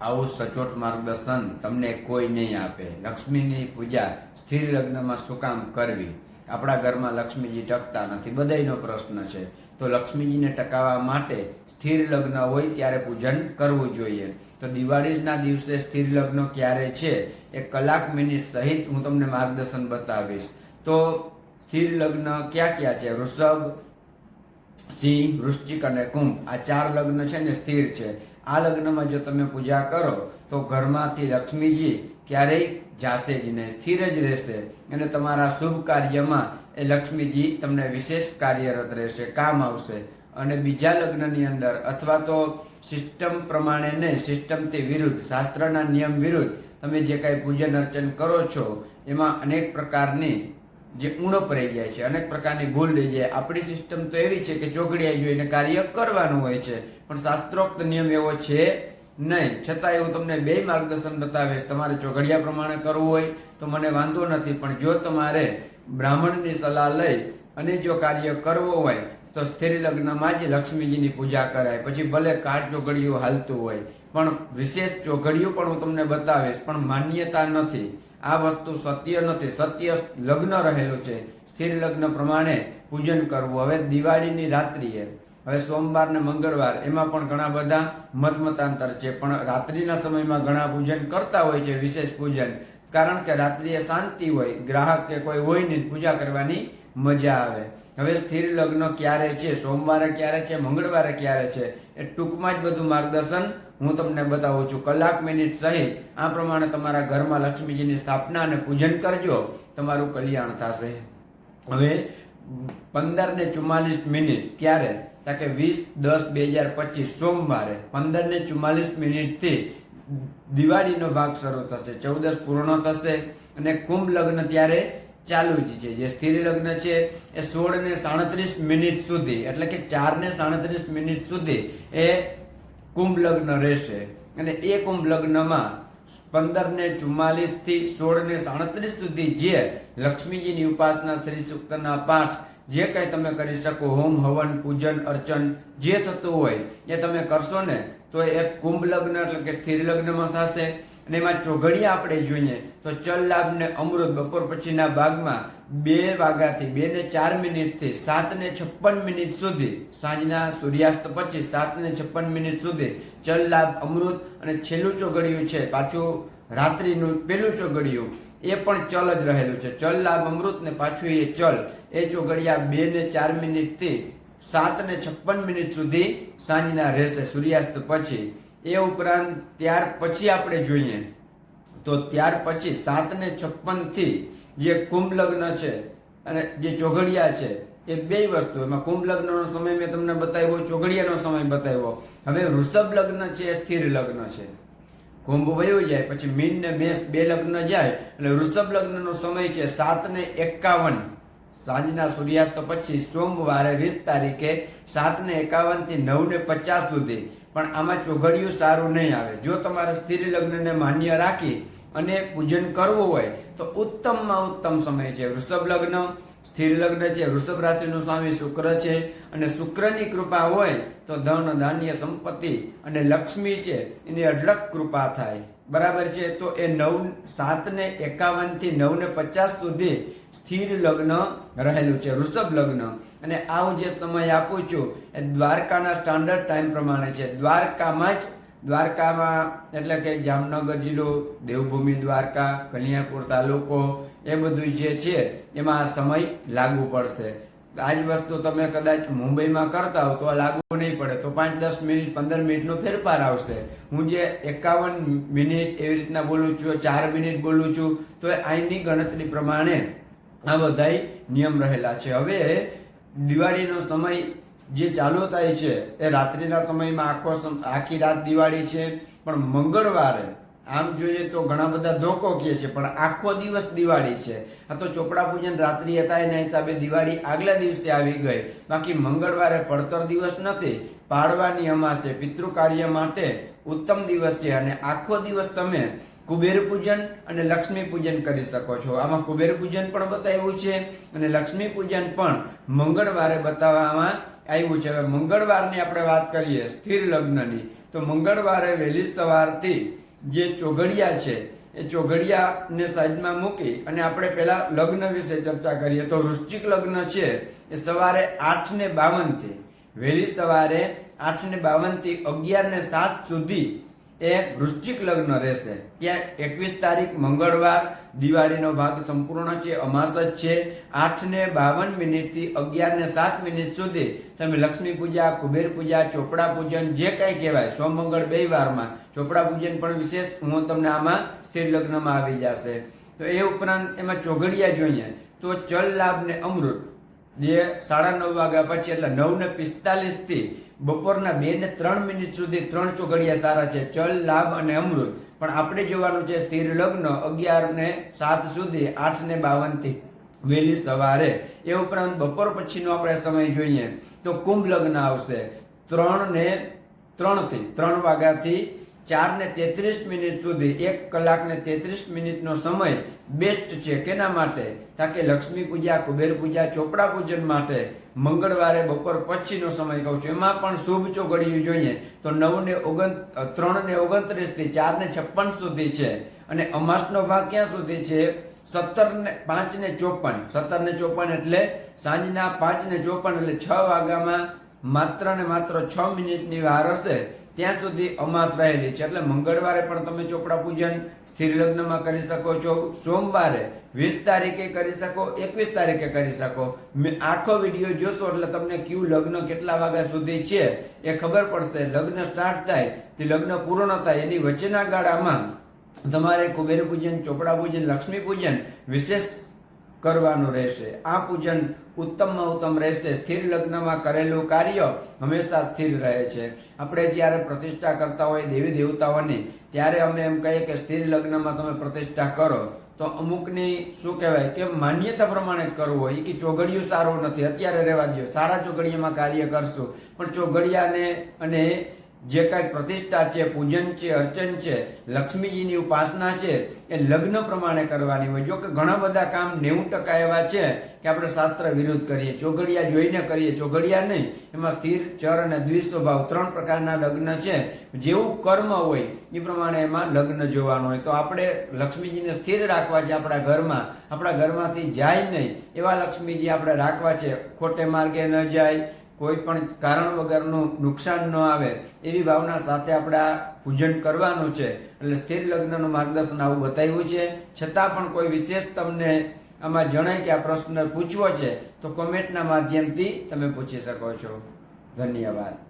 આવું સચોટ માર્ગદર્શન તમને કોઈ નહીં આપે. લક્ષ્મીની પૂજા સ્થિર લગ્નમાં શું કામ કરવી? આપણા ઘરમાં લક્ષ્મીજી ટકતા નથી. બધાયનો પ્રશ્ન છે. તો લક્ષ્મીજીને ટકાવવા માટે સ્થિર લગ્ન હોય ત્યારે પૂજન કરવું જોઈએ. તો દિવાળીના દિવસે સ્થિર લગ્ન ક્યારે છે એ કલાક મિનિટ સહિત હું તમને માર્ગદર્શન બતાવીશ. તો સ્થિર લગ્ન ક્યાં ક્યાં છે? વૃષભ, સિંહ, વૃશ્ચિક અને કુંભ. આ ચાર લગ્ન છે ને સ્થિર છે. આ લગ્નમાં જો તમે પૂજા કરો, તો ઘરમાંથી લક્ષ્મીજી ક્યારેય જાશે જ નહીં, સ્થિર જ રહેશે. અને તમારા શુભ કાર્યમાં એ લક્ષ્મીજી તમને વિશેષ કાર્યરત રહેશે, કામ આવશે. અને બીજા લગ્નની અંદર અથવા તો સિસ્ટમ પ્રમાણે નહીં, સિસ્ટમથી વિરુદ્ધ, શાસ્ત્રના નિયમ વિરુદ્ધ તમે જે કાંઈ પૂજન અર્ચન કરો છો, એમાં અનેક પ્રકારની જે ઉણપ રહી જાય છે, અનેક પ્રકારની ભૂલ રહી જાય. આપણી સિસ્ટમ તો એવી છે કે ચોઘડિયા જોઈને કાર્ય કરવાનું હોય છે, પણ શાસ્ત્રોક્ત નિયમ એવો છે નહીં. છતાંય એવું તમને બે માર્ગદર્શન બતાવીશ તમારે ચોઘડિયા પ્રમાણે કરવું હોય તો મને વાંધો નથી, પણ જો તમારે બ્રાહ્મણની સલાહ લઈ અને જો કાર્ય કરવો હોય તો સ્થિર લગ્નમાં જ લક્ષ્મીજીની પૂજા કરાય. પછી ભલે કાળ ચોઘડિયું હાલતું હોય, પણ વિશેષ ચોઘડિયું પણ હું તમને બતાવીશ, પણ માન્યતા નથી. આ વસ્તુ સત્ય નથી. સત્ય લગ્ન રહેલું છે. સ્થિર લગ્ન પ્રમાણે પૂજન કરવું. હવે દિવાળીની રાત્રિએ. હવે સોમવાર ને મંગળવાર. એમાં પણ ઘણા બધા મતમતાંતર છે. પણ રાત્રિના સમયમાં ઘણા પૂજન કરતા હોય છે વિશેષ પૂજન. કારણ કે રાત્રિએ શાંતિ હોય. ગ્રાહક કે કોઈ હોય નહીં પૂજા કરવાની મજા આવે. હવે સ્થિર લગ્ન ક્યારે છે? સોમવારે ક્યારે છે? મંગળવારે ક્યારે છે? એ ટૂંકમાં જ બધું માર્ગદર્શન હું તમને બતાવું છું, કલાક મિનિટ સહિત આ પ્રમાણે તમારા ઘરમાં લક્ષ્મીજીની સ્થાપના અને પૂજન કરજો, તમારું કલ્યાણ થશે. હવે પંદર ને ચુમ્માલીસ મિનિટ ક્યારે? તાકે વીસ, દસ, બે હજાર પચીસ, સોમવારે. પંદર ને ચુમ્માલીસ મિનિટથી દિવાળીનો ભાગ શરૂ થશે ચૌદસ પૂર્ણ થશે અને કુંભ લગ્ન ત્યારે ચાલુ જ છે. જે સ્થિર લગ્ન છે, એ સોળ ને સાડત્રીસ મિનિટ સુધી, એટલે કે ચાર ને સાડત્રીસ મિનિટ સુધી એ કુંભ લગ્ન રહેશે. અને એ કુંભ લગ્નમાં પંદર ને ચુમ્માલીસથી સોળ ને સાડત્રીસ સુધી જે લક્ષ્મીજીની ઉપાસના શ્રી સૂક્તના પાઠ, જે કંઈ તમે કરી શકો, હોમ હવન પૂજન અર્ચન જે થતું હોય, એ તમે કરશો ને તો એ કુંભ લગ્ન એટલે કે સ્થિર લગ્નમાં થશે. અને એમાં ચોઘડિયા આપણે જોઈએ તો ચલ લાભ ને અમૃત બપોર પછીના ભાગમાં બે વાગ્યાથી બે ને ચાર મિનિટથી સાત ને છપ્પન મિનિટ સુધી, સાંજના સૂર્યાસ્ત પછી સાત ને છપ્પન મિનિટ સુધી ચલ લાભ, અમૃત અને છેલ્લું ચોઘડિયું છે, પાછું રાત્રિનું પેલું ચોઘડિયું. એ પણ ચલ જ રહેલું છે. ચલ લાભ, અમૃત ને પાછું એ ચલ. એ ચોઘડિયા બે ને ચાર મિનિટથી સાત ને છપ્પન મિનિટ સુધી સાંજના રહેશે સૂર્યાસ્ત પછી. એ ઉપરાંત ત્યાર પછી આપણે જોઈએ તો ત્યાર પછી સાત ને છપ્પનથી જે કુંભ લગ્ન છે અને જે ચોઘડિયા છે એ બે વસ્તુ. એમાં કુંભ લગ્નનો સમય મેં તમને બતાવ્યો, ચોઘડિયાનો સમય બતાવ્યો. હવે વૃષભ લગ્ન છે એ સ્થિર લગ્ન છે. કુંભ વયો જાય, પછી મીન ને મેષ બે લગ્ન જાય. એટલે વૃષભ લગ્નનો સમય છે સાત ને એકાવન. સાંજના સૂર્યાસ્ત પછી સોમવારે વીસ તારીખે સાત ને એકાવનથી નવ ને પચાસ સુધી. પણ આમાં ચોઘડિયું સારું નહીં આવે. જો તમારે સ્થિર લગ્નને માન્ય રાખી અને પૂજન કરવું હોય, તો ઉત્તમમાં ઉત્તમ સમય છે. વૃષભ લગ્ન સ્થિર લગ્ન છે, વૃષભ રાશિનું સ્વામી શુક્ર છે અને શુક્રની કૃપા હોય તો ધન, ધાન્ય, સંપત્તિ અને લક્ષ્મી છે, એની અઢળક કૃપા થાય. બરાબર છે? તો એ નવ, સાત ને એકાવનથી નવ ને પચાસ સુધી સ્થિર લગ્ન રહેલું છે, વૃષભ લગ્ન. અને આ હું જે સમય આપું છું, એ દ્વારકાના સ્ટાન્ડર્ડ ટાઈમ પ્રમાણે છે. દ્વારકામાં જ, દ્વારકામાં એટલે કે જામનગર જિલ્લો, દેવભૂમિ દ્વારકા, કલ્યાણપુર તાલુકો એ બધું જે છે, એમાં સમય લાગુ પડશે. આ જ વસ્તુ તમે કદાચ મુંબઈમાં કરતા હો તો આ લાગુ નહીં પડે. તો પાંચ, દસ મિનિટ, પંદર મિનિટનો ફેરફાર આવશે. હું જે એકાવન મિનિટ એવી રીતના બોલું છું, ચાર મિનિટ બોલું છું, તો અહીંની ગણતરી પ્રમાણે આ બધા નિયમ રહેલા છે. હવે દિવાળીનો સમય જે ચાલુ થાય છે, એ રાત્રિના સમયમાં આખો આખી રાત દિવાળી છે, પણ મંગળવારે આમ જોઈએ તો ઘણા બધા ધોકો કહે છે, પણ આખો દિવસ દિવાળી છે. આ તો ચોપડા પૂજન રાત્રિ હતા, એના હિસાબે દિવાળી આગલા દિવસે આવી ગઈ. બાકી મંગળવારે પડતર દિવસ નથી, પાડવાની અમાસ પિતૃ કાર્ય માટે ઉત્તમ દિવસ છે અને આખો દિવસ તમે કુબેર પૂજન અને લક્ષ્મી પૂજન કરી શકો છો. આમાં કુબેર પૂજન પણ બતાવ્યું છે અને લક્ષ્મી પૂજન પણ મંગળવારે બતાવવામાં આવ્યું છે. હવે મંગળવારની આપણે વાત કરીએ, સ્થિર લગ્નની. તો મંગળવારે વહેલી સવારથી જે ચોઘડિયા છે, એ ચોઘડિયાને સાઈડમાં મૂકી અને આપણે પહેલાં લગ્ન વિશે ચર્ચા કરીએ. તો વૃશ્ચિક લગ્ન છે, એ સવારે આઠ ને બાવનથી, વહેલી સવારે આઠ ને બાવનથી અગિયાર ને સાત સુધી એ વૃશ્ચિક લગ્ન રહેશે. ત્યાં એકવીસ તારીખ, મંગળવાર, દિવાળીનો ભાગ સંપૂર્ણ છે, અમાસ જ છે. આઠ ને બાવન મિનિટથી અગિયાર ને સાત મિનિટ સુધી તમે લક્ષ્મી પૂજા, કુબેર પૂજા, ચોપડા પૂજન, જે કાંઈ કહેવાય સોમંગળ બે વારમાં ચોપડા પૂજન પણ વિશેષ હું તમને આમાં સ્થિર લગ્નમાં આવી જશે. તો એ ઉપરાંત એમાં ચોઘડિયા જોઈએ. તો ચલ, લાભ ને અમૃત. જે સાડા નવ વાગ્યા પછી એટલે નવ ને પિસ્તાલીસથી બપોરના બે ને ત્રણ મિનિટ સુધી ત્રણ ચોઘડિયા સારા છે. ચલ, લાભ અને અમૃત. પણ આપણે જોવાનું છે સ્થિર લગ્ન અગિયાર ને સાત સુધી આઠ ને બાવનથી વહેલી સવારે. એ ઉપરાંત બપોર પછીનો આપણે સમય જોઈએ તો કુંભ લગ્ન આવશે. ત્રણ ને ત્રણથી, ત્રણ વાગ્યાથી ચાર ને તેત્રીસ મિનિટ સુધી એક કલાક ને તેત્રીસ મિનિટનો સમય બેસ્ટ છે. કેના માટે? કે લક્ષ્મી પૂજા, કુબેર પૂજા, ચોપડા પૂજન માટે મંગળવારે બપોર પછીનો સમય કહું છું. એમાં પણ શુભ ચોઘડિયું જોઈએ તો નવ ને ઓગણ ત્રણ ને ઓગણત્રીસથી ચાર ને છપ્પન સુધી છે. અને અમાસનો ભાગ ક્યાં સુધી છે? સત્તર ને પાંચ ને ચોપન. સત્તર ને ચોપન એટલે સાંજના પાંચ ને ચોપન એટલે છ વાગ્યામાં માત્ર ને માત્ર છ મિનિટની વાર હશે. ત્યાં સુધી અમાસ રહેલી છે. એટલે મંગળવારે પણ તમે ચોપડા પૂજન સ્થિર લગ્નમાં કરી શકો છો. સોમવારે વીસ તારીખે કરી શકો, એકવીસ તારીખે કરી શકો. મેં આખો વીડિયો જોશો એટલે તમને ક્યુ લગ્ન કેટલા વાગ્યા સુધી છે એ ખબર પડશે. લગ્ન સ્ટાર્ટ થાય, તે લગ્ન પૂર્ણ થાય, એની વચ્ચેના ગાળામાં તમારે કુબેર પૂજન, ચોપડા પૂજન, લક્ષ્મી પૂજન, વિશેષ કરવાનું રહેશે. આ પૂજન ઉત્તમમાં ઉત્તમ રહેશે. સ્થિર લગ્નમાં કરેલું કાર્ય હંમેશા સ્થિર રહે છે. આપણે જ્યારે પ્રતિષ્ઠા કરતા હોય દેવી દેવતાઓની, ત્યારે અમે એમ કહીએ કે સ્થિર લગ્નમાં તમે પ્રતિષ્ઠા કરો. તો અમુકની, શું કહેવાય કે માન્યતા પ્રમાણે જ કરવું હોય. કે ચોઘડિયું સારું નથી. અત્યારે રહેવા દો સારા ચોઘડિયામાં કાર્ય કરશું. પણ ચોઘડિયાને અને જે કાંઈ પ્રતિષ્ઠા છે, પૂજન છે, અર્ચન છે, લક્ષ્મીજીની ઉપાસના છે, એ લગ્ન પ્રમાણે કરવાની હોય. જો કે ઘણા બધા કામ નેવું ટકા એવા છે કે આપણે શાસ્ત્ર વિરુદ્ધ કરીએ. ચોઘડિયા જોઈને કરીએ. ચોઘડિયા નહીં. એમાં સ્થિર, ચર અને દ્વિસ્વભાવ ત્રણ પ્રકારના લગ્ન છે. જેવું કર્મ હોય એ પ્રમાણે એમાં લગ્ન જોવાનું હોય. તો આપણે લક્ષ્મીજીને સ્થિર રાખવા છે આપણા ઘરમાં. આપણા ઘરમાંથી જાય નહીં. એવા લક્ષ્મીજી આપણે રાખવા છે. ખોટે માર્ગે ન જાય. કોઈ પણ કારણ વગરનું નુકસાન ન આવે, એવી ભાવના સાથે આપણે આ પૂજન કરવાનું છે. એટલે સ્થિર લગ્નનું માર્ગદર્શન આવું બતાવ્યું છે. છતાં પણ કોઈ વિશેષ તમને આમાં જણાય કે આ પ્રશ્ન પૂછવો છે, તો કોમેન્ટના માધ્યમથી તમે પૂછી શકો છો. ધન્યવાદ.